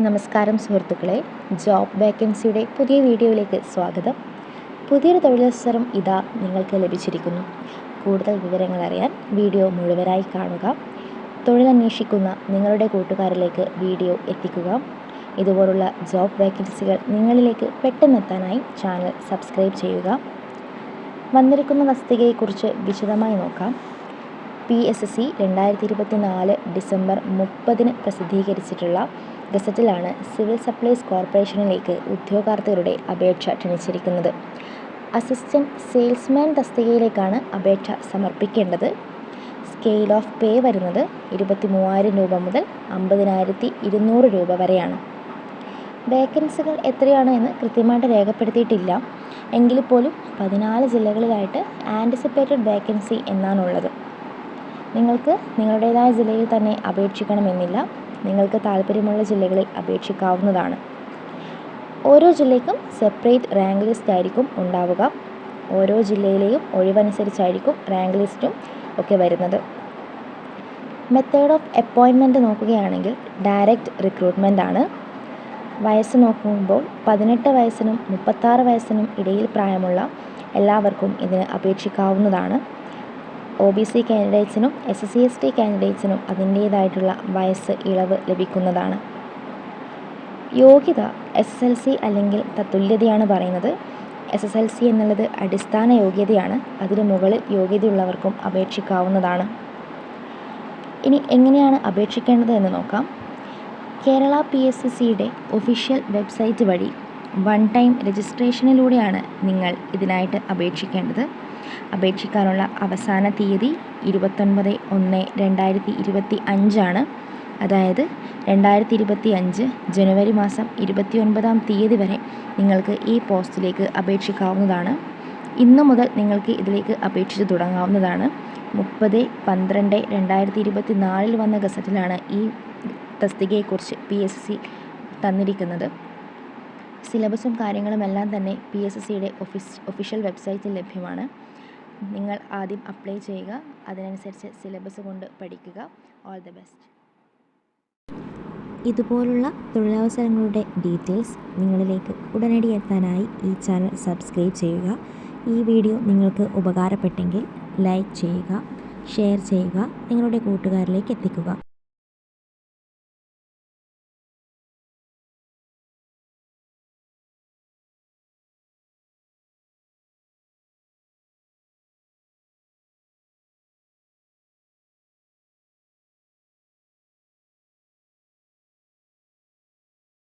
നമസ്കാരം സുഹൃത്തുക്കളെ. ജോബ് വേക്കൻസിയുടെ പുതിയ വീഡിയോയിലേക്ക് സ്വാഗതം. പുതിയൊരു തൊഴിലവസരം ഇതാ നിങ്ങൾക്ക് ലഭിച്ചിരിക്കുന്നു. കൂടുതൽ വിവരങ്ങൾ അറിയാൻ വീഡിയോ മുഴുവനായി കാണുക. തൊഴിലന്വേഷിക്കുന്ന നിങ്ങളുടെ കൂട്ടുകാരിലേക്ക് വീഡിയോ എത്തിക്കുക. ഇതുപോലുള്ള ജോബ് വേക്കൻസികൾ നിങ്ങളിലേക്ക് പെട്ടെന്നെത്താനായി ചാനൽ സബ്സ്ക്രൈബ് ചെയ്യുക. വന്നിരിക്കുന്ന തസ്തികയെക്കുറിച്ച് വിശദമായി നോക്കാം. പി എസ് എസ് സി രണ്ടായിരത്തി ഇരുപത്തി നാല് ഡിസംബർ മുപ്പതിന് പ്രസിദ്ധീകരിച്ചിട്ടുള്ള ഗസറ്റിലാണ് സിവിൽ സപ്ലൈസ് കോർപ്പറേഷനിലേക്ക് ഉദ്യോഗാർത്ഥികളുടെ അപേക്ഷ ക്ഷണിച്ചിരിക്കുന്നത്. അസിസ്റ്റന്റ് സെയിൽസ്മാൻ തസ്തികയിലേക്കാണ് അപേക്ഷ സമർപ്പിക്കേണ്ടത്. സ്കെയിൽ ഓഫ് പേ വരുന്നത് ഇരുപത്തി മൂവായിരം രൂപ മുതൽ അമ്പതിനായിരത്തി ഇരുന്നൂറ് രൂപ വരെയാണ്. വേക്കൻസികൾ എത്രയാണ് എന്ന് കൃത്യമായിട്ട് രേഖപ്പെടുത്തിയിട്ടില്ല. എങ്കിൽ പോലും പതിനാല് ജില്ലകളിലായിട്ട് ആന്റിസിപ്പേറ്റഡ് വേക്കൻസി എന്നാണുള്ളത്. നിങ്ങൾക്ക് നിങ്ങളുടേതായ ജില്ലയിൽ തന്നെ അപേക്ഷിക്കണമെന്നില്ല. നിങ്ങൾക്ക് താല്പര്യമുള്ള ജില്ലകളിൽ അപേക്ഷിക്കാവുന്നതാണ്. ഓരോ ജില്ലയ്ക്കും സെപ്പറേറ്റ് റാങ്ക് ലിസ്റ്റ് ആയിരിക്കും ഉണ്ടാവുക. ഓരോ ജില്ലയിലെയും ഒഴിവനുസരിച്ചായിരിക്കും റാങ്ക് ലിസ്റ്റും ഒക്കെ വരുന്നത്. മെത്തേഡ് ഓഫ് അപ്പോയിൻമെന്റ് നോക്കുകയാണെങ്കിൽ ഡയറക്റ്റ് റിക്രൂട്ട്മെന്റ് ആണ്. വയസ്സ് നോക്കുമ്പോൾ പതിനെട്ട് വയസ്സിനും മുപ്പത്താറ് വയസ്സിനും ഇടയിൽ പ്രായമുള്ള എല്ലാവർക്കും ഇതിന് അപേക്ഷിക്കാവുന്നതാണ്. ഒ ബി സി കാൻഡിഡേറ്റ്സിനും എസ് സി എസ് ടി കാൻഡിഡേറ്റ്സിനും അതിന്റേതായിട്ടുള്ള വയസ്സ് ഇളവ് ലഭിക്കുന്നതാണ്. യോഗ്യത എസ് എസ് എൽ സി അല്ലെങ്കിൽ തത്തുല്യതയാണ് പറയുന്നത്. എസ് എസ് എൽ സി എന്നുള്ളത് അടിസ്ഥാന യോഗ്യതയാണ്. അതിന് മുകളിൽ യോഗ്യതയുള്ളവർക്കും അപേക്ഷിക്കാവുന്നതാണ്. ഇനി എങ്ങനെയാണ് അപേക്ഷിക്കേണ്ടത് എന്ന് നോക്കാം. കേരള പി എസ് സി സിയുടെ ഒഫീഷ്യൽ വെബ്സൈറ്റ് വഴി വൺ ടൈം രജിസ്ട്രേഷനിലൂടെയാണ് നിങ്ങൾ ഇതിനായിട്ട് അപേക്ഷിക്കേണ്ടത്. അപേക്ഷിക്കാനുള്ള അവസാന തീയതി ഇരുപത്തൊൻപത് ഒന്ന് രണ്ടായിരത്തി ഇരുപത്തി അഞ്ചാണ് അതായത് രണ്ടായിരത്തി ഇരുപത്തി അഞ്ച് ജനുവരി മാസം ഇരുപത്തി ഒൻപതാം തീയതി വരെ നിങ്ങൾക്ക് ഈ പോസ്റ്റിലേക്ക് അപേക്ഷിക്കാവുന്നതാണ്. ഇന്ന് മുതൽ നിങ്ങൾക്ക് ഇതിലേക്ക് അപേക്ഷിച്ച് തുടങ്ങാവുന്നതാണ്. മുപ്പത് പന്ത്രണ്ട് രണ്ടായിരത്തി ഇരുപത്തി നാലിൽ വന്ന ഗസറ്റിലാണ് ഈ തസ്തികയെക്കുറിച്ച് പി എസ് സി തന്നിരിക്കുന്നത്. സിലബസും കാര്യങ്ങളുമെല്ലാം തന്നെ പി എസ് സിയുടെ ഒഫീസ് ഒഫീഷ്യൽ വെബ്സൈറ്റിൽ ലഭ്യമാണ്. നിങ്ങൾ ആദ്യം അപ്ലൈ ചെയ്യുക. അതിനനുസരിച്ച് സിലബസ് കൊണ്ട് പഠിക്കുക. ഓൾ ദി ബെസ്റ്റ് ഇതുപോലുള്ള തൊഴിലവസരങ്ങളുടെ ഡീറ്റെയിൽസ് നിങ്ങളിലേക്ക് ഉടനടി എത്താനായി ഈ ചാനൽ സബ്സ്ക്രൈബ് ചെയ്യുക. ഈ വീഡിയോ നിങ്ങൾക്ക് ഉപകാരപ്പെട്ടെങ്കിൽ ലൈക്ക് ചെയ്യുക ഷെയർ ചെയ്യുക നിങ്ങളുടെ കൂട്ടുകാരിലേക്ക് എത്തിക്കുക.